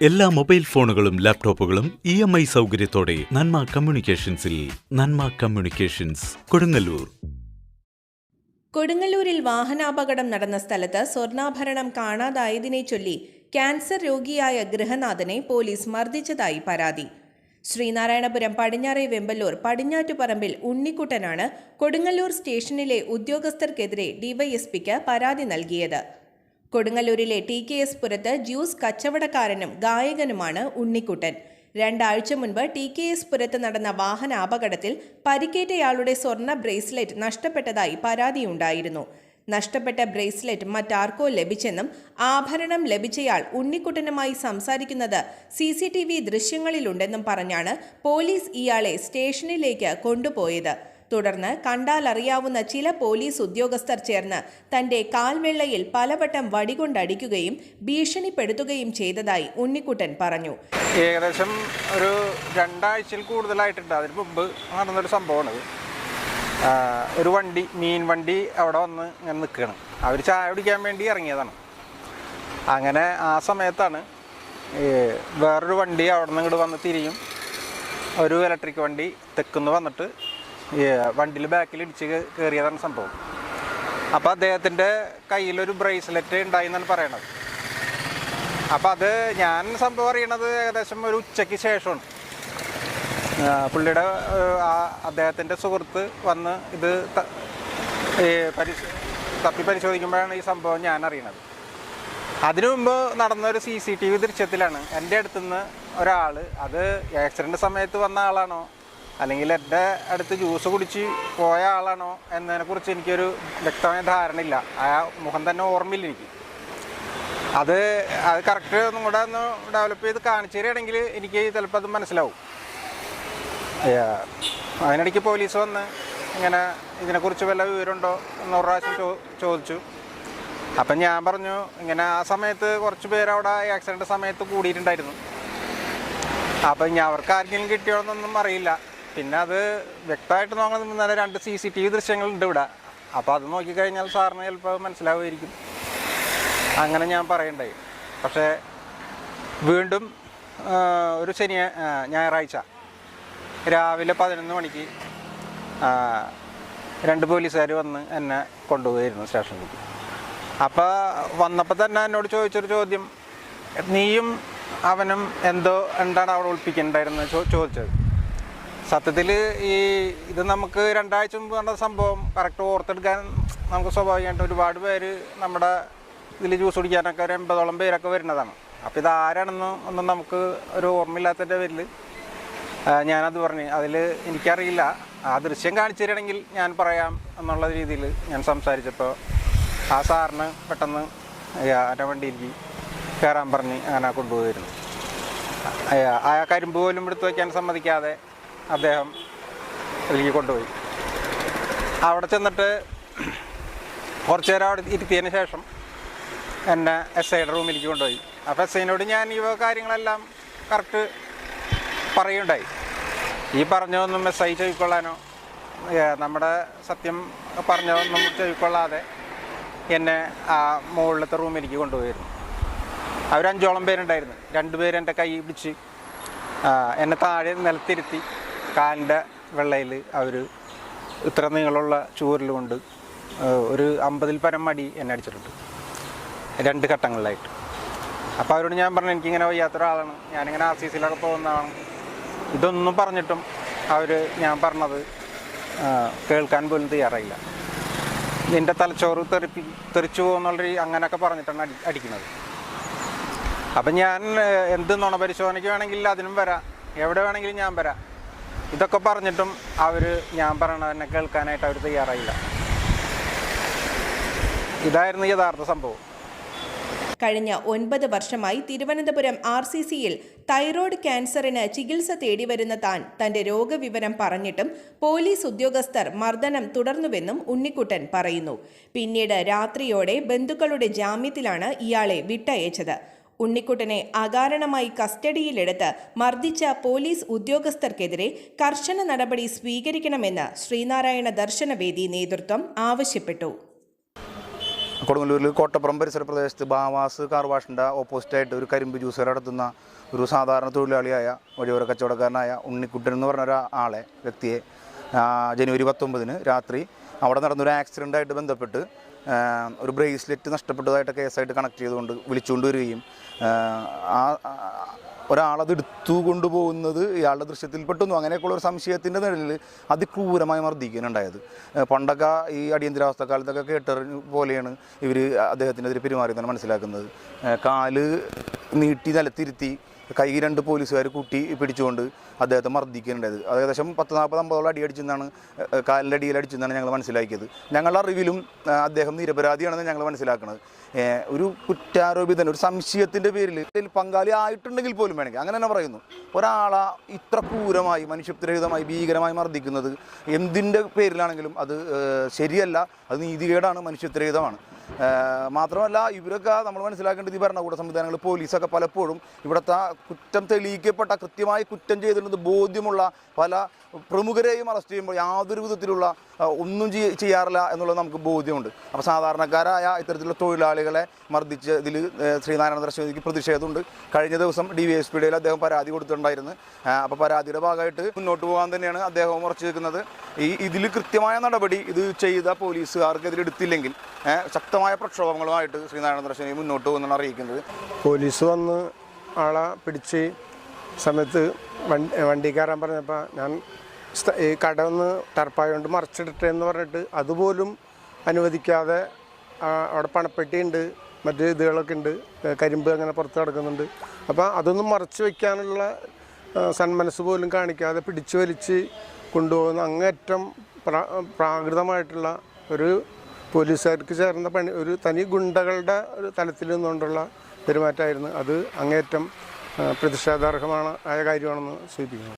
എല്ലാ മൊബൈൽ ഫോണുകളും ലാപ്ടോപ്പുകളും ഇ എം ഐ സൗകര്യത്തോടെ നന്മ കമ്മ്യൂണിക്കേഷൻസിൽ നന്മ കമ്മ്യൂണിക്കേഷൻസ് കൊടുങ്ങല്ലൂർ. കൊടുങ്ങല്ലൂരിൽ വാഹനാപകടം നടന്ന സ്ഥലത്ത് സ്വർണാഭരണം കാണാതായതിനെ ചൊല്ലി ക്യാൻസർ രോഗിയായ ഗൃഹനാഥനെ പോലീസ് മർദ്ദിച്ചതായി പരാതി. ശ്രീനാരായണപുരം പടിഞ്ഞാറെ വെമ്പല്ലൂർ പടിഞ്ഞാറ്റുപറമ്പിൽ ഉണ്ണിക്കുട്ടനാണ് കൊടുങ്ങല്ലൂർ സ്റ്റേഷനിലെ ഉദ്യോഗസ്ഥർക്കെതിരെ ഡിവൈഎസ്പിക്ക് പരാതി നൽകിയത്. കൊടുങ്ങല്ലൂരിലെ ടി കെ എസ് പുരത്ത് ജ്യൂസ് കച്ചവടക്കാരനും ഗായകനുമാണ് ഉണ്ണിക്കുട്ടൻ. രണ്ടാഴ്ച മുൻപ് ടി കെ എസ് പുരത്ത് നടന്ന വാഹന അപകടത്തിൽ പരിക്കേറ്റയാളുടെ സ്വർണ ബ്രേസ്ലെറ്റ് നഷ്ടപ്പെട്ടതായി പരാതിയുണ്ടായിരുന്നു. നഷ്ടപ്പെട്ട ബ്രേസ്ലെറ്റ് മറ്റാർക്കോ ലഭിച്ചെന്നും ആഭരണം ലഭിച്ചയാൾ ഉണ്ണിക്കുട്ടനുമായി സംസാരിക്കുന്നത് സി സി ടി വി ദൃശ്യങ്ങളിലുണ്ടെന്നും പറഞ്ഞാണ് പോലീസ് ഇയാളെ സ്റ്റേഷനിലേക്ക് കൊണ്ടുപോയത്. തുടർന്ന് കണ്ടാൽ അറിയാവുന്ന ചില പോലീസ് ഉദ്യോഗസ്ഥർ ചേർന്ന് തന്റെ കാൽവെള്ളയിൽ പലവട്ടം വടികൊണ്ടടിക്കുകയും ഭീഷണിപ്പെടുത്തുകയും ചെയ്തതായി ഉണ്ണിക്കുട്ടൻ പറഞ്ഞു. ഏകദേശം ഒരു രണ്ടാഴ്ചയിൽ കൂടുതലായിട്ടുണ്ട്. അതിന് മുമ്പ് നടന്നൊരു സംഭവമാണ് ഒരു വണ്ടി മീൻ വണ്ടി അവിടെ വന്ന് ഇങ്ങനെ നിൽക്കുകയാണ്. അവർ ചായ കുടിക്കാൻ വേണ്ടി ഇറങ്ങിയതാണ്. അങ്ങനെ ആ സമയത്താണ് വേറൊരു വണ്ടി അവിടെ നിന്ന് ഇങ്ങോട്ട് വന്ന് തിരിയും. ഒരു ഇലക്ട്രിക് വണ്ടി തെക്കുന്ന് വന്നിട്ട് വണ്ടിയിൽ ബാക്കിൽ ഇടിച്ച് കയറിയതാണ് സംഭവം. അപ്പോൾ അദ്ദേഹത്തിന്റെ കയ്യിലൊരു ബ്രേസ്ലെറ്റ് ഉണ്ടായി എന്നാണ് പറയണത്. അപ്പം അത് ഞാൻ സംഭവം അറിയണത് ഏകദേശം ഒരു ഉച്ചയ്ക്ക് ശേഷമാണ്. പുള്ളിയുടെ അദ്ദേഹത്തിന്റെ സുഹൃത്ത് വന്ന് ഇത് പരിശോ തപ്പി പരിശോധിക്കുമ്പോഴാണ് ഈ സംഭവം ഞാൻ അറിയണത്. അതിനു മുമ്പ് നടന്ന ഒരു സി സി ടി വി ദൃശ്യത്തിലാണ്. എന്റെ അടുത്തുനിന്ന് ഒരാൾ അത് ആക്സിഡന്റ് സമയത്ത് വന്ന ആളാണോ? അല്ലെങ്കിൽ എന്റെ അടുത്ത് ജ്യൂസ് കുടിച്ച് പോയ ആളാണോ എന്നതിനെക്കുറിച്ച് എനിക്കൊരു വ്യക്തമായ ധാരണയില്ല. ആ മുഖം തന്നെ ഓർമ്മയില്ല എനിക്ക്. അത് അത് കറക്റ്റ് ഒന്നും കൂടെ ഒന്ന് ഡെവലപ്പ് ചെയ്ത് കാണിച്ചു തരികയാണെങ്കിൽ എനിക്ക് ചിലപ്പോൾ അത് മനസ്സിലാവും. അതിനിടയ്ക്ക് പോലീസ് വന്ന് ഇങ്ങനെ ഇതിനെക്കുറിച്ച് വല്ല വിവരമുണ്ടോ എന്ന് പ്രാവശ്യം ചോദിച്ചു. അപ്പം ഞാൻ പറഞ്ഞു ഇങ്ങനെ ആ സമയത്ത് കുറച്ച് പേര് അവിടെ ആക്സിഡന്റ് സമയത്ത് കൂടിയിട്ടുണ്ടായിരുന്നു. അപ്പം ഇനി അവർക്ക് ആർക്കെങ്കിലും കിട്ടിയോന്നൊന്നും അറിയില്ല. പിന്നെ അത് വ്യക്തമായിട്ട് നോക്കുന്നത് നല്ല രണ്ട് സി സി ടി വി ദൃശ്യങ്ങളുണ്ട് ഇവിടെ. അപ്പോൾ അത് നോക്കിക്കഴിഞ്ഞാൽ സാറിന് ചിലപ്പോൾ മനസ്സിലാവുമായിരിക്കും. അങ്ങനെ ഞാൻ പറയണ്ടായി പക്ഷേ വീണ്ടും ഒരു ശനി ഞായറാഴ്ച രാവിലെ പതിനൊന്ന് മണിക്ക് രണ്ട് പോലീസുകാർ വന്ന് എന്നെ കൊണ്ടുപോയിരുന്നു സ്റ്റേഷനിലേക്ക്. അപ്പോൾ വന്നപ്പോൾ തന്നെ എന്നോട് ചോദിച്ചൊരു ചോദ്യം. നീയും അവനും എന്തോ എന്താണ് അവിടെ ഒളിപ്പിക്കുന്നുണ്ടായിരുന്നത് ചോ ചോദിച്ചത്? സത്യത്തിൽ ഈ ഇത് നമുക്ക് രണ്ടാഴ്ച മുമ്പ് നടന്ന സംഭവം കറക്റ്റ് ഓർത്തെടുക്കാൻ നമുക്ക് സ്വാഭാവികമായിട്ട് ഒരുപാട് പേര് നമ്മുടെ ഇതിൽ ജ്യൂസ് കുടിക്കാനൊക്കെ ഒരു എൺപതോളം പേരൊക്കെ വരുന്നതാണ്. അപ്പോൾ ഇത് ആരാണെന്ന് ഒന്നും നമുക്ക് ഒരു ഓർമ്മയില്ലാത്തതിന്റെ പേരിൽ ഞാനത് പറഞ്ഞു അതിൽ എനിക്കറിയില്ല. ആ ദൃശ്യം കാണിച്ചു തരണമെങ്കിൽ ഞാൻ പറയാം എന്നുള്ള രീതിയിൽ ഞാൻ സംസാരിച്ചപ്പോൾ ആ സാറിന് പെട്ടെന്ന് എന്റെ വണ്ടിയിലേക്ക് കയറാൻ പറഞ്ഞ് അങ്ങനെ കൊണ്ടുപോയിരുന്നു. ആ കരിമ്പ് പോലും എടുത്തു വയ്ക്കാൻ സമ്മതിക്കാതെ അദ്ദേഹം അതിലേക്ക് കൊണ്ടുപോയി. അവിടെ ചെന്നിട്ട് കുറച്ചു നേരം അവിടെ ഇരുത്തിയതിന് ശേഷം എന്നെ എസ് ഐയുടെ റൂമിലേക്ക് കൊണ്ടുപോയി. അപ്പോൾ എസ് ഐനോട് ഞാൻ ഈ കാര്യങ്ങളെല്ലാം കറക്റ്റ് പറയുണ്ടായി ഈ പറഞ്ഞതൊന്നും എസ് ഐ ചെവിക്കൊള്ളാനോ നമ്മുടെ സത്യം പറഞ്ഞതൊന്നും ചെവിക്കൊള്ളാതെ എന്നെ ആ മുകളിലത്തെ റൂമിലേക്ക് കൊണ്ടുപോയിരുന്നു. അവരഞ്ചോളം പേരുണ്ടായിരുന്നു. രണ്ടുപേരെന്റെ കൈ പിടിച്ച് എന്നെ താഴെ നിലത്തിരുത്തി. കാലിന്റെ വെള്ളയിൽ അവർ ഇത്ര നീളമുള്ള ചൂരൽ കൊണ്ട് ഒരു അമ്പതിൽ പരം മടി എന്നെ അടിച്ചിട്ടുണ്ട്. രണ്ട് ഘട്ടങ്ങളിലായിട്ട്. അപ്പോൾ അവരോട് ഞാൻ പറഞ്ഞു എനിക്കിങ്ങനെ വയ്യാത്ത ഒരാളാണ്. ഞാനിങ്ങനെ ആർ സി സിയിലൊക്കെ പോകുന്നതാണ്. ഇതൊന്നും പറഞ്ഞിട്ടും അവർ ഞാൻ പറഞ്ഞത് കേൾക്കാൻ പോലും തയ്യാറായില്ല. നിന്റെ തലച്ചോറ് തെറിപ്പി തെറിച്ചു പോകുന്നുള്ളൊരു അങ്ങനെയൊക്കെ പറഞ്ഞിട്ടാണ് അടി അടിക്കുന്നത്. അപ്പം ഞാൻ എന്ത് നുണ പരിശോധനയ്ക്ക് വേണമെങ്കിൽ അതിനും വരാം. എവിടെ വേണമെങ്കിലും ഞാൻ വരാം. ഇതൊക്കെ പറഞ്ഞിട്ടും അവർ ഞാൻ പറയണത് തന്നെ കേൾക്കാനായിട്ട് അവർ തയ്യാറായില്ല. ഇതായിരുന്നു യഥാർത്ഥ സംഭവം. കഴിഞ്ഞ ഒൻപത് വർഷമായി തിരുവനന്തപുരം ആർ സി സിയിൽ തൈറോയ്ഡ് ക്യാൻസറിന് ചികിത്സ തേടിവരുന്ന താൻ തന്റെ രോഗവിവരം പറഞ്ഞിട്ടും പോലീസ് ഉദ്യോഗസ്ഥർ മർദ്ദനം തുടർന്നുവെന്നും ഉണ്ണിക്കുട്ടൻ പറയുന്നു. പിന്നീട് രാത്രിയോടെ ബന്ധുക്കളുടെ ജാമ്യത്തിലാണ് ഇയാളെ വിട്ടയച്ചത്. ഉണ്ണിക്കുട്ടനെ അകാരണമായി കസ്റ്റഡിയിലെടുത്ത് മർദ്ദിച്ച പോലീസ് ഉദ്യോഗസ്ഥർക്കെതിരെ കർശന നടപടി സ്വീകരിക്കണമെന്ന് ശ്രീനാരായണ ദർശനവേദി നേതൃത്വം ആവശ്യപ്പെട്ടു. കൊടുങ്ങല്ലൂരിൽ കോട്ടപ്പുറം പരിസര പ്രദേശത്ത് ബാവാസ് കാർ വാഷിന്റെ ഓപ്പോസിറ്റായിട്ട് ഒരു കരിമ്പ് ജ്യൂസ് കട നടത്തുന്ന ഒരു സാധാരണ തൊഴിലാളിയായ വഴിയോര കച്ചവടക്കാരനായ ഉണ്ണിക്കുട്ടൻ എന്ന് പറഞ്ഞ ഒരാളെ വ്യക്തിയെ ജനുവരി പത്തൊമ്പതിന് രാത്രി അവിടെ നടന്നൊരു ആക്സിഡന്റായിട്ട് ബന്ധപ്പെട്ട് ഒരു ബ്രേസ്ലെറ്റ് നഷ്ടപ്പെട്ടതായിട്ട് കേസായിട്ട് കണക്ട് ചെയ്തുകൊണ്ട് വിളിച്ചുകൊണ്ട് വരികയും ആ, ഒരാളത് എടുത്തു കൊണ്ടുപോകുന്നത് ഇയാളുടെ ദൃശ്യത്തിൽ ദൃശ്യത്തിൽപ്പെട്ടു അങ്ങനെയൊക്കെയുള്ള ഒരു സംശയത്തിന്റെ നിഴലിൽ അതിക്രൂരമായി മർദ്ദിക്കാനുണ്ടായത് പണ്ടൊക്കെ ഈ അടിയന്തരാവസ്ഥ കാലത്തൊക്കെ കേട്ടറിഞ്ഞ പോലെയാണ് ഇവർ അദ്ദേഹത്തിനെതിരെ പെരുമാറിയതെന്ന് മനസ്സിലാക്കുന്നത്. കാൽ നീട്ടി നിലത്തിരുത്തി കൈ രണ്ട് പോലീസുകാർ കൂട്ടി പിടിച്ചുകൊണ്ട് അദ്ദേഹത്തെ മർദ്ദിക്കുന്നുണ്ടായത് അത് ഏകദേശം പത്ത് നാൽപ്പത് അമ്പതോളം അടി അടിച്ചെന്നാണ് കാലിന്റെ അടിയിൽ അടിച്ചെന്നാണ് ഞങ്ങൾ മനസ്സിലാക്കിയത്. ഞങ്ങളുടെ അറിവിലും അദ്ദേഹം നിരപരാധിയാണെന്ന് ഞങ്ങൾ മനസ്സിലാക്കുന്നത് ഒരു കുറ്റാരോപിതൻ ഒരു സംശയത്തിന്റെ പേരിൽ ഇതിൽ പങ്കാളി ആയിട്ടുണ്ടെങ്കിൽ പോലും വേണമെങ്കിൽ അങ്ങനെ തന്നെ പറയുന്നു. ഒരാളെ ഇത്ര ക്രൂരമായി മനുഷ്യത്വരഹിതമായി ഭീകരമായി മർദ്ദിക്കുന്നത് എന്തിന്റെ പേരിലാണെങ്കിലും അത് ശരിയല്ല അത് നീതികേടാണ് മനുഷ്യത്വരഹിതമാണ്. മാത്രമല്ല ഇവരൊക്കെ നമ്മൾ മനസ്സിലാക്കേണ്ടത് ഈ ഭരണകൂട സംവിധാനങ്ങൾ പോലീസൊക്കെ പലപ്പോഴും ഇവിടുത്തെ കുറ്റം തെളിയിക്കപ്പെട്ട കൃത്യമായി കുറ്റം ചെയ്തിട്ടുള്ളത് ബോധ്യമുള്ള പല പ്രമുഖരെയും അറസ്റ്റ് ചെയ്യുമ്പോൾ യാതൊരു വിധത്തിലുള്ള ഒന്നും ചെയ്യ- ചെയ്യാറില്ല എന്നുള്ളത് നമുക്ക് ബോധ്യമുണ്ട്. അപ്പോൾ സാധാരണക്കാരായ ഇത്തരത്തിലുള്ള തൊഴിലാളികളെ മർദ്ദിച്ച് ഇതിൽ ശ്രീനാരായണ ദർശനത്തിക്ക് പ്രതിഷേധമുണ്ട്. കഴിഞ്ഞ ദിവസം ഡി വി എസ് പിയുടെ അദ്ദേഹം പരാതി കൊടുത്തിട്ടുണ്ടായിരുന്നു. അപ്പോൾ പരാതിയുടെ ഭാഗമായിട്ട് മുന്നോട്ട് പോകാൻ തന്നെയാണ് അദ്ദേഹം ഉറച്ചു നിൽക്കുന്നത്. ഈ ഇതിൽ കൃത്യമായ നടപടി ഇത് ചെയ്ത പോലീസുകാർക്കെതിരെ എടുത്തില്ലെങ്കിൽ ഏ, ശക്തമായ പ്രക്ഷോഭങ്ങളുമായിട്ട് ശ്രീനാരായണ ദർശനം മുന്നോട്ട് പോകുന്നതാണ് അറിയിക്കുന്നത്. പോലീസ് വന്ന് ആളെ പിടിച്ച് സമയത്ത് വണ്ടി വണ്ടി കയറാൻ പറഞ്ഞപ്പോൾ ഞാൻ ഈ കട ഒന്ന് ടർപ്പായോണ്ട് മറച്ചിടട്ടെ എന്ന് പറഞ്ഞിട്ട് അതുപോലും അനുവദിക്കാതെ അവിടെ പണപ്പെട്ടിയുണ്ട് മറ്റ് ഇതുകളൊക്കെ ഉണ്ട് കരിമ്പ് അങ്ങനെ പുറത്ത് കിടക്കുന്നുണ്ട്. അപ്പോൾ അതൊന്നും മറച്ചു വയ്ക്കാനുള്ള സന്മനസ് പോലും കാണിക്കാതെ പിടിച്ചു വലിച്ച് കൊണ്ടുപോകുന്ന അങ്ങേറ്റം പ്രാ പ്രാകൃതമായിട്ടുള്ള ഒരു പോലീസുകാർക്ക് ചേർന്ന പണി ഒരു തനി ഗുണ്ടകളുടെ ഒരു തലത്തിൽ നിന്നുകൊണ്ടുള്ള പെരുമാറ്റമായിരുന്നു. അത് അങ്ങേറ്റം ആ, പ്രതിഷേധാർഹമാണ് ആയ കാര്യമാണെന്ന് സൂചിപ്പിക്കുന്നു.